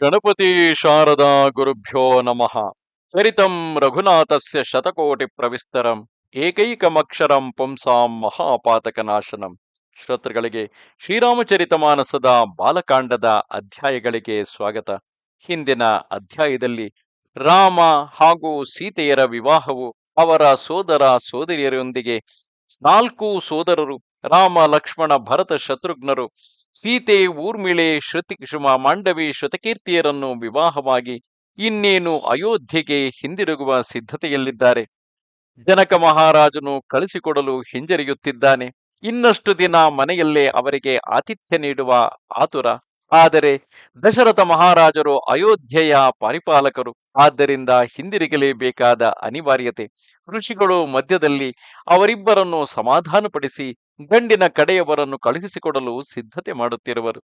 ಗಣಪತಿ ಶಾರದಾ ಗುರುಭ್ಯೋ ನಮಃ. ಚರಿತಂ ರಘುನಾಥಸ್ಯ ಶತಕೋಟಿ ಪ್ರವಿಸ್ತರಂ ಏಕೈಕಮಕ್ಷರಂ ಪುಂಸಾಂ ಮಹಾಪಾತಕನಾಶನಂ. ಶ್ರೋತೃಗಳಿಗೆ ಶ್ರೀರಾಮಚರಿತ ಮಾನಸದ ಬಾಲಕಾಂಡದ ಅಧ್ಯಾಯಗಳಿಗೆ ಸ್ವಾಗತ. ಹಿಂದಿನ ಅಧ್ಯಾಯದಲ್ಲಿ ರಾಮ ಹಾಗೂ ಸೀತೆಯರ ವಿವಾಹವು ಅವರ ಸೋದರ ಸೋದರಿಯರೊಂದಿಗೆ ನಾಲ್ಕು ಸೋದರರು ರಾಮ ಲಕ್ಷ್ಮಣ ಭರತ ಶತ್ರುಘ್ನರು ಸೀತೆ ಊರ್ಮಿಳೆ ಶ್ರುತಿಕ್ಷುಮ ಮಾಂಡವಿ ಶ್ರುತಕೀರ್ತಿಯರನ್ನು ವಿವಾಹವಾಗಿ ಇನ್ನೇನು ಅಯೋಧ್ಯೆಗೆ ಹಿಂದಿರುಗುವ ಸಿದ್ಧತೆಯಲ್ಲಿದ್ದಾರೆ. ಜನಕ ಮಹಾರಾಜನು ಕಳಿಸಿಕೊಡಲು ಹಿಂಜರಿಯುತ್ತಿದ್ದಾನೆ. ಇನ್ನಷ್ಟು ದಿನ ಮನೆಯಲ್ಲೇ ಅವರಿಗೆ ಆತಿಥ್ಯ ನೀಡುವ ಆತುರ. ಆದರೆ ದಶರಥ ಮಹಾರಾಜರು ಅಯೋಧ್ಯೆಯ ಪರಿಪಾಲಕರು. ಆದ್ದರಿಂದ ಹಿಂದಿರುಗಲೇಬೇಕಾದ ಅನಿವಾರ್ಯತೆ. ಋಷಿಗಳು ಮಧ್ಯದಲ್ಲಿ ಅವರಿಬ್ಬರನ್ನು ಸಮಾಧಾನಪಡಿಸಿ ಗಂಡಿನ ಕಡೆಯವರನ್ನು ಕಳುಹಿಸಿಕೊಡಲು ಸಿದ್ಧತೆ ಮಾಡುತ್ತಿರುವರು.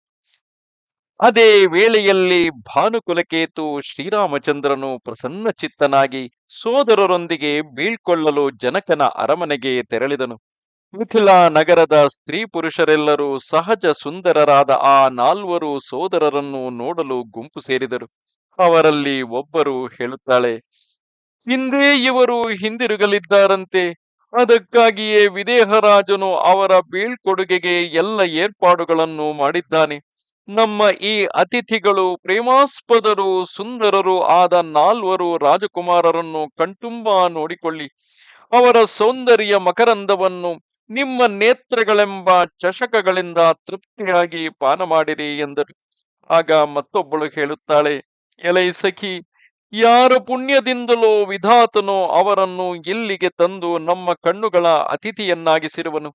ಅದೇ ವೇಳೆಯಲ್ಲಿ ಭಾನುಕುಲಕೇತು ಶ್ರೀರಾಮಚಂದ್ರನು ಪ್ರಸನ್ನಚಿತ್ತನಾಗಿ ಸೋದರರೊಂದಿಗೆ ಬೀಳ್ಕೊಳ್ಳಲು ಜನಕನ ಅರಮನೆಗೆ ತೆರಳಿದನು. ಮಿಥಿಲಾ ನಗರದ ಸ್ತ್ರೀ ಪುರುಷರೆಲ್ಲರೂ ಸಹಜ ಸುಂದರರಾದ ಆ ನಾಲ್ವರು ಸೋದರರನ್ನು ನೋಡಲು ಗುಂಪು ಸೇರಿದರು. ಅವರಲ್ಲಿ ಒಬ್ಬರು ಹೇಳುತ್ತಾಳೆ, ಹಿಂದೆ ಇವರು ಹಿಂದಿರುಗಲಿದ್ದಾರಂತೆ. ಅದಕ್ಕಾಗಿಯೇ ವಿದೇಹರಾಜನು ಅವರ ಬೀಳ್ಕೊಡುಗೆಗೆ ಎಲ್ಲ ಏರ್ಪಾಡುಗಳನ್ನು ಮಾಡಿದ್ದಾನೆ. ನಮ್ಮ ಈ ಅತಿಥಿಗಳು ಪ್ರೇಮಾಸ್ಪದರು, ಸುಂದರರು ಆದ ನಾಲ್ವರು ರಾಜಕುಮಾರರನ್ನು ಕಣ್ತುಂಬಾ ನೋಡಿಕೊಳ್ಳಿ. ಅವರ ಸೌಂದರ್ಯ ಮಕರಂದವನ್ನು ನಿಮ್ಮ ನೇತ್ರಗಳೆಂಬ ಚಷಕಗಳಿಂದ ತೃಪ್ತಿಯಾಗಿ ಪಾನ ಮಾಡಿರಿ ಎಂದರು. ಆಗ ಮತ್ತೊಬ್ಬಳು ಹೇಳುತ್ತಾಳೆ, ಎಲೈ ಸಖಿ ಯಾರ ಪುಣ್ಯದಿಂದಲೋ ವಿಧಾತನೋ ಅವರನ್ನು ಇಲ್ಲಿಗೆ ತಂದು ನಮ್ಮ ಕಣ್ಣುಗಳ ಅತಿಥಿಯನ್ನಾಗಿಸಿರುವನು.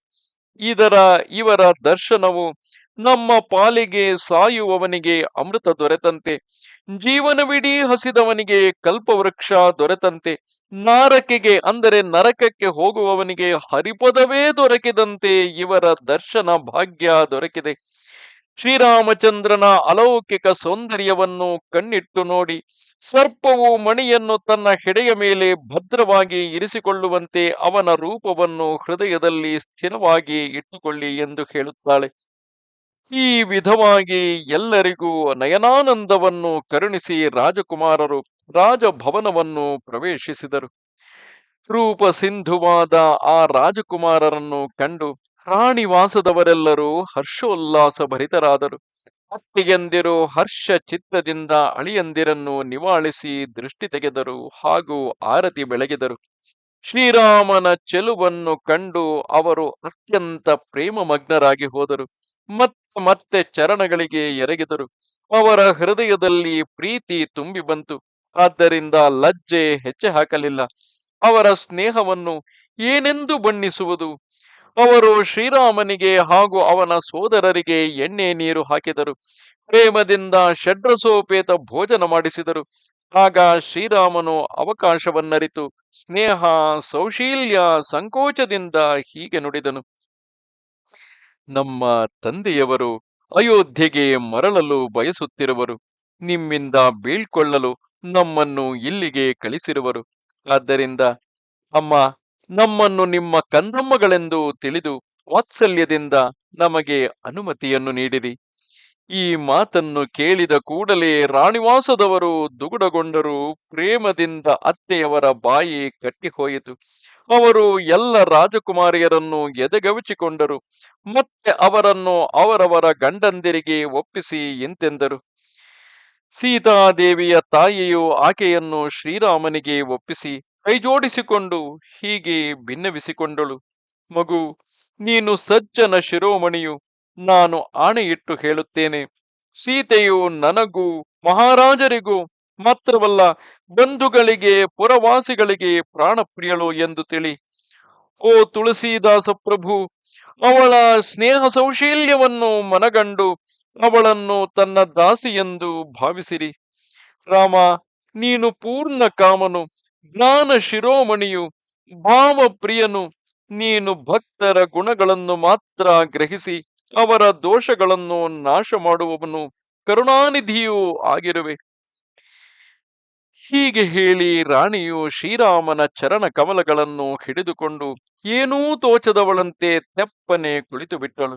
ಇದರ ಇವರ ದರ್ಶನವು ನಮ್ಮ ಪಾಲಿಗೆ ಸಾಯುವವನಿಗೆ ಅಮೃತ ದೊರೆತಂತೆ. ಜೀವನವಿಡೀ ಹಸಿದವನಿಗೆ ಕಲ್ಪವೃಕ್ಷ ದೊರೆತಂತೆ. ನಾರಕೆಗೆ ಅಂದರೆ ನರಕಕ್ಕೆ ಹೋಗುವವನಿಗೆ ಹರಿಪದವೇ ದೊರಕಿದಂತೆ ಇವರ ದರ್ಶನ ಭಾಗ್ಯ ದೊರಕಿದೆ. ಶ್ರೀರಾಮಚಂದ್ರನ ಅಲೌಕಿಕ ಸೌಂದರ್ಯವನ್ನು ಕಣ್ಣಿಟ್ಟು ನೋಡಿ ಸರ್ಪವು ಮಣಿಯನ್ನು ತನ್ನ ಹೆಡೆಯ ಮೇಲೆ ಭದ್ರವಾಗಿ ಇರಿಸಿಕೊಳ್ಳುವಂತೆ ಅವನ ರೂಪವನ್ನು ಹೃದಯದಲ್ಲಿ ಸ್ಥಿರವಾಗಿ ಇಟ್ಟುಕೊಳ್ಳಿ ಎಂದು ಹೇಳುತ್ತಾಳೆ. ಈ ವಿಧವಾಗಿ ಎಲ್ಲರಿಗೂ ನಯನಾನಂದವನ್ನು ಕರುಣಿಸಿ ರಾಜಕುಮಾರರು ರಾಜಭವನವನ್ನು ಪ್ರವೇಶಿಸಿದರು. ರೂಪ ಸಿಂಧುವಾದ ಆ ರಾಜಕುಮಾರರನ್ನು ಕಂಡು ರಾಣಿವಾಸದವರೆಲ್ಲರೂ ಹರ್ಷೋಲ್ಲಾಸ ಭರಿತರಾದರು. ಅತ್ತಿಗೆಂದಿರು ಹರ್ಷ ಚಿತ್ತದಿಂದ ಅಳಿಯಂದಿರನ್ನು ನಿವಾಳಿಸಿ ದೃಷ್ಟಿ ತೆಗೆದರು ಹಾಗೂ ಆರತಿ ಬೆಳಗಿದರು. ಶ್ರೀರಾಮನ ಚೆಲುವನ್ನು ಕಂಡು ಅವರು ಅತ್ಯಂತ ಪ್ರೇಮಮಗ್ನರಾಗಿ ಹೋದರು. ಮತ್ತೆ ಮತ್ತೆ ಚರಣಗಳಿಗೆ ಎರಗಿದರು. ಅವರ ಹೃದಯದಲ್ಲಿ ಪ್ರೀತಿ ತುಂಬಿ ಬಂತು. ಆದ್ದರಿಂದ ಲಜ್ಜೆ ಹೆಚ್ಚೆ ಹಾಕಲಿಲ್ಲ. ಅವರ ಸ್ನೇಹವನ್ನು ಏನೆಂದು ಬಣ್ಣಿಸುವುದು? ಅವರು ಶ್ರೀರಾಮನಿಗೆ ಹಾಗೂ ಅವನ ಸೋದರರಿಗೆ ಎಣ್ಣೆ ನೀರು ಹಾಕಿದರು. ಪ್ರೇಮದಿಂದ ಷಡ್ರಸೋಪೇತ ಭೋಜನ ಮಾಡಿಸಿದರು. ಆಗ ಶ್ರೀರಾಮನು ಅವಕಾಶವನ್ನರಿತು. ಸ್ನೇಹ, ಸೌಶೀಲ್ಯ, ಸಂಕೋಚದಿಂದ ಹೀಗೆ ನುಡಿದನು. ನಮ್ಮ ತಂದೆಯವರು ಅಯೋಧ್ಯೆಗೆ ಮರಳಲು ಬಯಸುತ್ತಿರುವರು. ನಿಮ್ಮಿಂದ ಬೀಳ್ಕೊಳ್ಳಲು ನಮ್ಮನ್ನು ಇಲ್ಲಿಗೆ ಕಳಿಸಿರುವರು. ಆದ್ದರಿಂದ, ಅಮ್ಮ ನಮ್ಮನ್ನು ನಿಮ್ಮ ಕಂದಮ್ಮಗಳೆಂದು ತಿಳಿದು ವಾತ್ಸಲ್ಯದಿಂದ ನಮಗೆ ಅನುಮತಿಯನ್ನು ನೀಡಿರಿ. ಈ ಮಾತನ್ನು ಕೇಳಿದ ಕೂಡಲೇ ರಾಣಿವಾಸದವರು ದುಗುಡಗೊಂಡರು ಪ್ರೇಮದಿಂದ ಅತ್ತೆಯವರ ಬಾಯಿ ಕಟ್ಟಿಹೋಯಿತು. ಅವರು ಎಲ್ಲ ರಾಜಕುಮಾರಿಯರನ್ನು ಎದೆಗವಿಚಿಕೊಂಡರು. ಮತ್ತೆ ಅವರನ್ನು ಅವರವರ ಗಂಡಂದಿರಿಗೆ ಒಪ್ಪಿಸಿ ಎಂತೆಂದರು. ಸೀತಾದೇವಿಯ ತಾಯಿಯು ಆಕೆಯನ್ನು ಶ್ರೀರಾಮನಿಗೆ ಒಪ್ಪಿಸಿ ಕೈಜೋಡಿಸಿಕೊಂಡು ಹೀಗೆ ಭಿನ್ನವಿಸಿಕೊಂಡಳು. ಮಗು, ನೀನು ಸಜ್ಜನ ಶಿರೋಮಣಿಯು, ನಾನು ಆಣೆಯಿಟ್ಟು ಹೇಳುತ್ತೇನೆ. ಸೀತೆಯು ನನಗೂ, ಮಹಾರಾಜರಿಗೂ ಮಾತ್ರವಲ್ಲ, ಬಂಧುಗಳಿಗೆ, ಪುರವಾಸಿಗಳಿಗೆ ಪ್ರಾಣಪ್ರಿಯಳು ಎಂದು ತಿಳಿ. ಓ ತುಳಸಿದಾಸ ಪ್ರಭು ಅವಳ ಸ್ನೇಹ ಸೌಶೀಲ್ಯವನ್ನು ಮನಗಂಡು ಅವಳನ್ನು ತನ್ನ ದಾಸಿ ಎಂದು ಭಾವಿಸಿರಿ. ರಾಮ, ನೀನು ಪೂರ್ಣ ಕಾಮನು. ಜ್ಞಾನ ಶಿರೋಮಣಿಯು ಭಾವಪ್ರಿಯನು. ನೀನು ಭಕ್ತರ ಗುಣಗಳನ್ನು ಮಾತ್ರ ಗ್ರಹಿಸಿ ಅವರ ದೋಷಗಳನ್ನು ನಾಶ ಮಾಡುವವನು ಕರುಣಾನಿಧಿಯೂ ಆಗಿರುವೆ. ಹೀಗೆ ಹೇಳಿ ರಾಣಿಯು ಶ್ರೀರಾಮನ ಚರಣ ಕಮಲಗಳನ್ನು ಹಿಡಿದುಕೊಂಡು ಏನೂ ತೋಚದವಳಂತೆ ತೆಪ್ಪನೆ ಕುಳಿತು ಬಿಟ್ಟಳು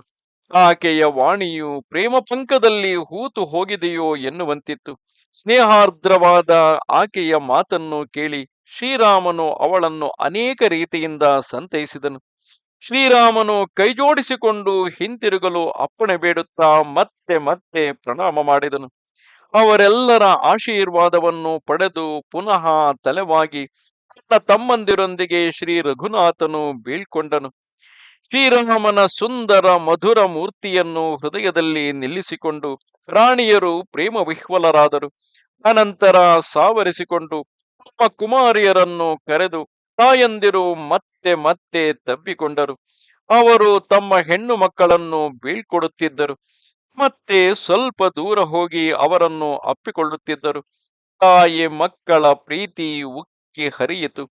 ಆಕೆಯ ವಾಣಿಯು ಪ್ರೇಮ ಪಂಕದಲ್ಲಿ ಹೂತು ಹೋಗಿದೆಯೋ ಎನ್ನುವಂತಿತ್ತು. ಸ್ನೇಹಾರ್ದ್ರವಾದ ಆಕೆಯ ಮಾತನ್ನು ಕೇಳಿ ಶ್ರೀರಾಮನು ಅವಳನ್ನು ಅನೇಕ ರೀತಿಯಿಂದ ಸಂತೈಸಿದನು. ಶ್ರೀರಾಮನು ಕೈಜೋಡಿಸಿಕೊಂಡು ಹಿಂತಿರುಗಲು ಅಪ್ಪಣೆ ಬೇಡುತ್ತಾ ಮತ್ತೆ ಮತ್ತೆ ಪ್ರಣಾಮ ಮಾಡಿದನು. ಅವರೆಲ್ಲರ ಆಶೀರ್ವಾದವನ್ನು ಪಡೆದು ಪುನಃ ತಲೆವಾಗಿ ತನ್ನ ತಮ್ಮಂದಿರೊಂದಿಗೆ ಶ್ರೀ ರಘುನಾಥನು ಬೀಳ್ಕೊಂಡನು. ಶ್ರೀರಾಮನ ಸುಂದರ ಮಧುರ ಮೂರ್ತಿಯನ್ನು ಹೃದಯದಲ್ಲಿ ನಿಲ್ಲಿಸಿಕೊಂಡು ರಾಣಿಯರು ಪ್ರೇಮ ವಿಹ್ವಲರಾದರು ಅನಂತರ ಸಾವರಿಸಿಕೊಂಡು ತಮ್ಮ ಕುಮಾರಿಯರನ್ನು ಕರೆದು ತಾಯಂದಿರು ಮತ್ತೆ ಮತ್ತೆ ತಬ್ಬಿಕೊಂಡರು. ಅವರು ತಮ್ಮ ಹೆಣ್ಣು ಮಕ್ಕಳನ್ನು ಬೀಳ್ಕೊಡುತ್ತಿದ್ದರು. ಮತ್ತೆ ಸ್ವಲ್ಪ ದೂರ ಹೋಗಿ ಅವರನ್ನು ಅಪ್ಪಿಕೊಳ್ಳುತ್ತಿದ್ದರು. ತಾಯಿ ಮಕ್ಕಳ ಪ್ರೀತಿ ಉಕ್ಕಿ ಹರಿಯಿತು.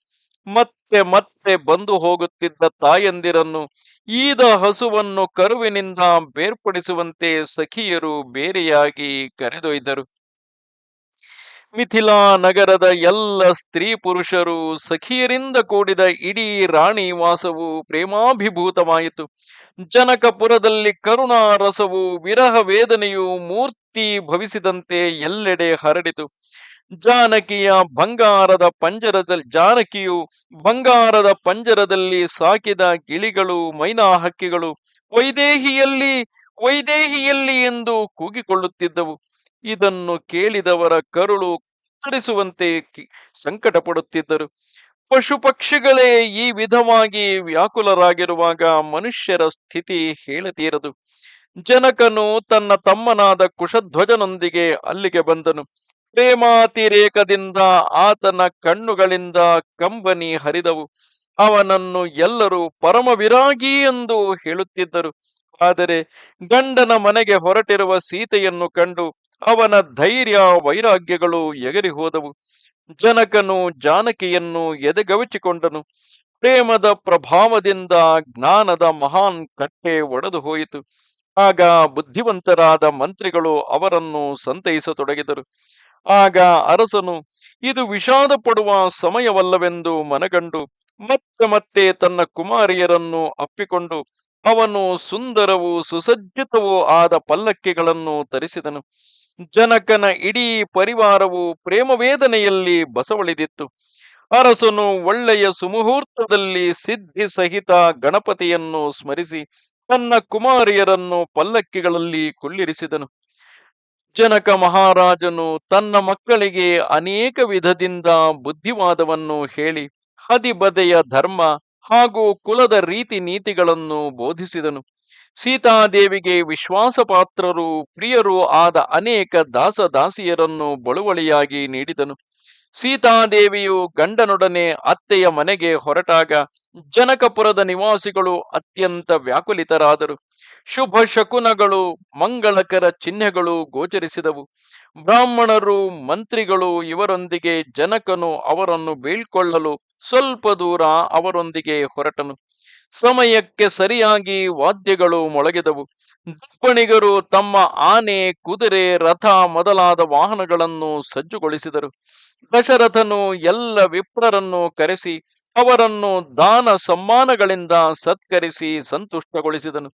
ಮತ್ತೆ ಮತ್ತೆ ಬಂದು ಹೋಗುತ್ತಿದ್ದ ತಾಯಂದಿರನ್ನು ಈದ ಹಸುವನ್ನು ಕರುವಿನಿಂದ ಬೇರ್ಪಡಿಸುವಂತೆ ಸಖಿಯರು ಬೇರೆಯಾಗಿ ಕರೆದೊಯ್ದರು. ಮಿಥಿಲಾ ನಗರದ ಎಲ್ಲ ಸ್ತ್ರೀ ಪುರುಷರು ಸಖಿಯರಿಂದ ಕೂಡಿದ ಇಡೀ ರಾಣಿ ವಾಸವು ಪ್ರೇಮಾಭಿಭೂತವಾಯಿತು. ಜನಕಪುರದಲ್ಲಿ ಕರುಣಾ ರಸವು, ವಿರಹ ವೇದನೆಯು ಮೂರ್ತಿ ಭವಿಸಿದಂತೆ ಎಲ್ಲೆಡೆ ಹರಡಿತು. ಜಾನಕಿಯ ಬಂಗಾರದ ಪಂಜರದಲ್ಲಿ, ಜಾನಕಿಯು ಬಂಗಾರದ ಪಂಜರದಲ್ಲಿ ಸಾಕಿದ ಗಿಳಿಗಳು, ಮೈನಾ ಹಕ್ಕಿಗಳು ವೈದೇಹಿಯಲ್ಲಿ ವೈದೇಹಿಯಲ್ಲಿ ಎಂದು ಕೂಗಿಕೊಳ್ಳುತ್ತಿದ್ದವು. ಇದನ್ನು ಕೇಳಿದವರ ಕರುಳು ಕತ್ತರಿಸುವಂತೆ ಸಂಕಟ ಪಡುತ್ತಿದ್ದರು ಪಶು ಪಕ್ಷಿಗಳೇ ಈ ವಿಧವಾಗಿ ವ್ಯಾಕುಲರಾಗಿರುವಾಗ ಮನುಷ್ಯರ ಸ್ಥಿತಿ ಹೇಳತೀರದು. ಜನಕನು ತನ್ನ ತಮ್ಮನಾದ ಕುಶಧ್ವಜನೊಂದಿಗೆ ಅಲ್ಲಿಗೆ ಬಂದನು. ಪ್ರೇಮಾತಿರೇಕದಿಂದ ಆತನ ಕಣ್ಣುಗಳಿಂದ ಕಂಬನಿ ಹರಿದವು. ಅವನನ್ನು ಎಲ್ಲರೂ ಪರಮ ವಿರಾಗಿ ಎಂದು ಹೇಳುತ್ತಿದ್ದರು. ಆದರೆ ಗಂಡನ ಮನೆಗೆ ಹೊರಟಿರುವ ಸೀತೆಯನ್ನು ಕಂಡು ಅವನ ಧೈರ್ಯ ವೈರಾಗ್ಯಗಳು ಎಗರಿ ಹೋದವು. ಜನಕನು ಜಾನಕಿಯನ್ನು ಎದೆಗವಚಿಕೊಂಡನು. ಪ್ರೇಮದ ಪ್ರಭಾವದಿಂದ ಜ್ಞಾನದ ಮಹಾನ್ ಕಟ್ಟೆ ಒಡೆದು ಹೋಯಿತು. ಆಗ ಬುದ್ಧಿವಂತರಾದ ಮಂತ್ರಿಗಳು ಅವರನ್ನು ಸಂತೈಸತೊಡಗಿದರು. ಆಗ ಅರಸನು, ಇದು ವಿಷಾದ ಪಡುವ ಸಮಯವಲ್ಲವೆಂದು ಮನಗಂಡು, ಮತ್ತೆ ಮತ್ತೆ ತನ್ನ ಕುಮಾರಿಯರನ್ನು ಅಪ್ಪಿಕೊಂಡು, ಅವನು ಸುಂದರವೂ ಸುಸಜ್ಜಿತವೂ ಆದ ಪಲ್ಲಕ್ಕಿಗಳನ್ನು ತರಿಸಿದನು. ಜನಕನ ಇಡೀ ಪರಿವಾರವು ಪ್ರೇಮವೇದನೆಯಲ್ಲಿ ಬಸವಳಿದಿತ್ತು. ಅರಸನು ಒಳ್ಳೆಯ ಸುಮುಹೂರ್ತದಲ್ಲಿ ಸಿದ್ಧಿ ಸಹಿತ ಗಣಪತಿಯನ್ನು ಸ್ಮರಿಸಿ ತನ್ನ ಕುಮಾರಿಯರನ್ನು ಪಲ್ಲಕ್ಕಿಗಳಲ್ಲಿ ಕುಳ್ಳಿರಿಸಿದನು ಜನಕ ಮಹಾರಾಜನು ತನ್ನ ಮಕ್ಕಳಿಗೆ ಅನೇಕ ವಿಧದಿಂದ ಬುದ್ಧಿವಾದವನ್ನು ಹೇಳಿ ಹದಿಬದೆಯ ಧರ್ಮ ಹಾಗೂ ಕುಲದ ರೀತಿ ನೀತಿಗಳನ್ನು ಬೋಧಿಸಿದನು. ಸೀತಾದೇವಿಗೆ ವಿಶ್ವಾಸಪಾತ್ರರು ಪ್ರಿಯರು ಆದ ಅನೇಕ ದಾಸ ದಾಸಿಯರನ್ನು ಬಳುವಳಿಯಾಗಿ ನೀಡಿದನು. ಸೀತಾದೇವಿಯು ಗಂಡನೊಡನೆ ಅತ್ತೆಯ ಮನೆಗೆ ಹೊರಟಾಗ ಜನಕಪುರದ ನಿವಾಸಿಗಳು ಅತ್ಯಂತ ವ್ಯಾಕುಲಿತರಾದರು. ಶುಭ ಶಕುನಗಳು, ಮಂಗಳಕರ ಚಿಹ್ನೆಗಳು ಗೋಚರಿಸಿದವು. ಬ್ರಾಹ್ಮಣರು, ಮಂತ್ರಿಗಳು ಇವರೊಂದಿಗೆ ಜನಕನು ಅವರನ್ನು ಬೀಳ್ಕೊಳ್ಳಲು ಸ್ವಲ್ಪ ದೂರ ಅವರೊಂದಿಗೆ ಹೊರಟನು. ಸಮಯಕ್ಕೆ ಸರಿಯಾಗಿ ವಾದ್ಯಗಳು ಮೊಳಗಿದವು. ದಪ್ಪಣಿಗರು ತಮ್ಮ ಆನೆ, ಕುದುರೆ, ರಥ ಮೊದಲಾದ ವಾಹನಗಳನ್ನು ಸಜ್ಜುಗೊಳಿಸಿದರು. ದಶರಥನು ಎಲ್ಲ ವಿಪ್ರರನ್ನು ಕರೆಸಿ, ಅವರನ್ನು ದಾನ ಸಮ್ಮಾನಗಳಿಂದ ಸತ್ಕರಿಸಿ ಸಂತುಷ್ಟಗೊಳಿಸಿದನು.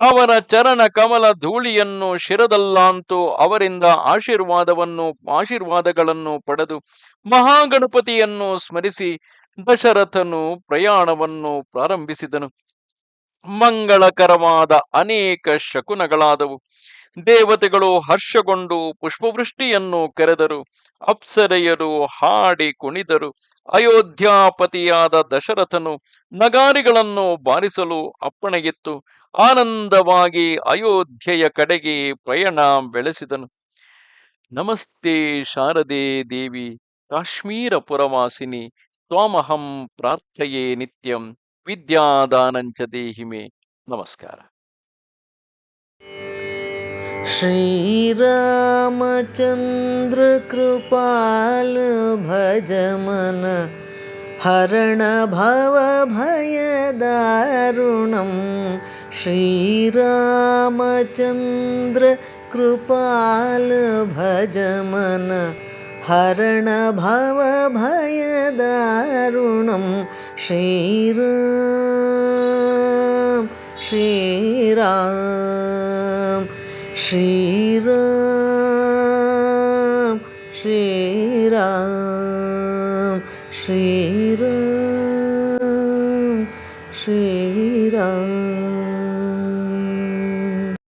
ಅವರ ಚರಣ ಕಮಲ ಧೂಳಿಯನ್ನು ಶಿರದಲ್ಲಾಂತು ಅವರಿಂದ ಆಶೀರ್ವಾದವನ್ನು, ಆಶೀರ್ವಾದಗಳನ್ನು ಪಡೆದು ಮಹಾಗಣಪತಿಯನ್ನು ಸ್ಮರಿಸಿ ದಶರಥನು ಪ್ರಯಾಣವನ್ನು ಪ್ರಾರಂಭಿಸಿದನು. ಮಂಗಳಕರವಾದ ಅನೇಕ ಶಕುನಗಳಾದವು. ದೇವತೆಗಳು ಹರ್ಷಗೊಂಡು ಪುಷ್ಪವೃಷ್ಟಿಯನ್ನು ಕರೆದರು. ಅಪ್ಸರೆಯರು ಹಾಡಿ ಕುಣಿದರು. ಅಯೋಧ್ಯಾಪತಿಯಾದ ದಶರಥನು ನಗಾರಿಗಳನ್ನು ಬಾರಿಸಲು ಅಪ್ಪಣೆಗಿತ್ತು ಆನಂದವಾಗಿ ಅಯೋಧ್ಯೆಯ ಕಡೆಗೆ ಪಯಣ ಬೆಳೆಸಿದನು ನಮಸ್ತೆ ಶಾರದೆ ದೇವಿ ಕಾಶ್ಮೀರ ಪುರವಾಸಿನಿ ತ್ವಾಮಹಂ ಪ್ರಾರ್ಥಯೇ ನಿತ್ಯಂ ವಿದ್ಯಾದಾನಂಚ ದೇಹಿಮೆ ನಮಸ್ಕಾರ श्रीरामचन्द्र कृपाल भज मन हरण भव भयदारुणं श्रीरामचन्द्रकृपालभजम हरणभवभयदारुणं श्रीराम श्रीराम श्रीराम श्रीराम श्री